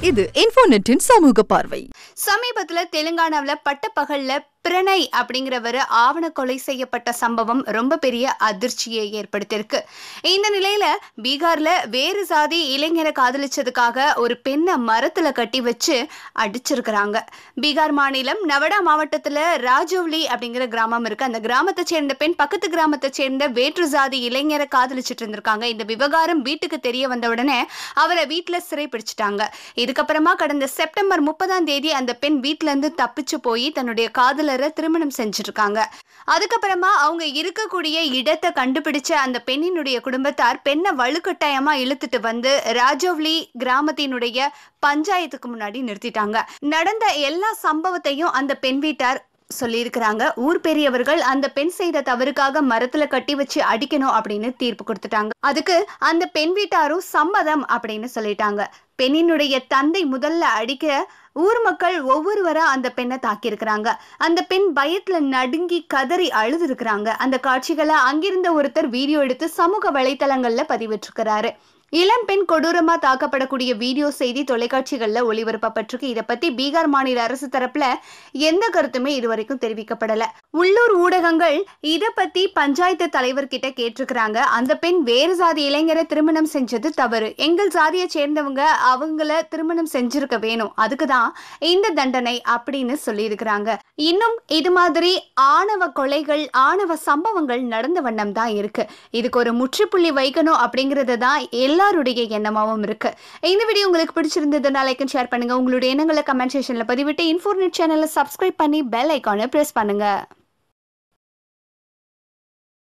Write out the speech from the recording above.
இது இன்ஃபோநெட்டின் சமூக பார்வை. சமீபத்துல தெலுங்கானாவுல பட்டப்பகல்ல பிரணய் அப்படிங்கிறவர் ஆவண கொலை செய்யப்பட்ட சம்பவம் ரொம்ப பெரிய அதிர்ச்சியை ஏற்படுத்தியிருக்கு. இந்த நிலையில பீகார்ல வேறு சாதி இளைஞரை காதலிச்சதுக்காக ஒரு பெண்ணை மரத்துல கட்டி வச்சு அடிச்சிருக்கிறாங்க. பீகார் மாநிலம் நவடா மாவட்டத்துல ராஜோவ்லி அப்படிங்கிற கிராமம் இருக்கு. அந்த கிராமத்தை சேர்ந்த பெண் பக்கத்து கிராமத்தை சேர்ந்த வேற்று சாதி இளைஞரை காதலிச்சிட்டு இருந்திருக்காங்க. இந்த விவகாரம் வீட்டுக்கு தெரிய வந்த உடனே அவரை வீட்டுல சிறை பிடிச்சிட்டாங்க. இதுக்கப்புறமா கடந்த செப்டம்பர் முப்பதாம் தேதி அந்த பெண் வீட்டுல இருந்து தப்பிச்சு போய் தன்னுடைய காதலர் திருமணம் செஞ்சிருக்காங்க அதுக்கப்புறமா அவங்க இருக்கக்கூடிய இடத்தை கண்டுபிடிச்ச அந்த பெண்ணினுடைய குடும்பத்தார் பெண்ணை வலுக்கட்டாயமா இழுத்துட்டு வந்து ராஜவ்லி கிராமத்தினுடைய பஞ்சாயத்துக்கு முன்னாடி நிறுத்திட்டாங்க. நடந்த எல்லா சம்பவத்தையும் அந்த பெண் வீட்டார் சொல்லியிருக்கிறாங்க. ஊர் பெரியவர்கள் அந்த பெண் செய்த தவறுக்காக மரத்துல கட்டி வச்சு அடிக்கணும் அப்படின்னு தீர்ப்பு கொடுத்துட்டாங்க. அதுக்கு அந்த பெண் வீட்டாரும் சம்மதம் அப்படின்னு சொல்லிட்டாங்க. பெண்ணினுடைய தந்தை முதல்ல அடிக்க ஊர் மக்கள் ஒவ்வொருவரா அந்த பெண்ணை தாக்கியிருக்கிறாங்க. அந்த பெண் பயத்துல நடுங்கி கதறி அழுதுருக்கிறாங்க. அந்த காட்சிகளை அங்கிருந்த ஒருத்தர் வீடியோ எடுத்து சமூக வலைத்தளங்கள்ல பதிவிட்டிருக்கிறாரு. இளம் பெண் கொடூரமா தாக்கப்படக்கூடிய வீடியோ செய்தி தொலைக்காட்சிகள்ல ஒளிபரப்பப்பட்டிருக்கு. இதை பத்தி பீகார் மாநில அரசு தரப்புல எந்த கருத்துமே இதுவரைக்கும் தெரிவிக்கப்படல. உள்ளூர் ஊடகங்கள் இதை பத்தி பஞ்சாயத்து தலைவர் கிட்ட கேட்டிருக்கிறாங்க. அந்த பெண் வேறு சாதி இளைஞரை திருமணம் செஞ்சது தவறு. எங்கள் சாதியை சேர்ந்தவங்க அவங்கள திருமணம் செஞ்சிருக்க வேணும். அதுக்குதான் இந்த தண்டனை அப்படின்னு சொல்லியிருக்கிறாங்க. இன்னும் இது மாதிரி ஆணவ கொலைகள் ஆணவ சம்பவங்கள் நடந்த வண்ணம் தான் இருக்கு. இதுக்கு ஒரு முற்றுப்புள்ளி வைக்கணும் அப்படிங்கிறது தான் எல்லாருடைய எண்ணமாகவும் இருக்கு. இந்த வீடியோ உங்களுக்கு பிடிச்சிருந்ததுன்னா லைக் அண்ட் ஷேர் பண்ணுங்க. உங்களுடைய எண்ணங்களை கமெண்ட் செக்ஷன்ல பதிவிட்டு இன்ஃபோர்நெட் சேனலை சப்ஸ்கிரைப் பண்ணி பெல் ஐக்கானை ப்ரெஸ் பண்ணுங்க.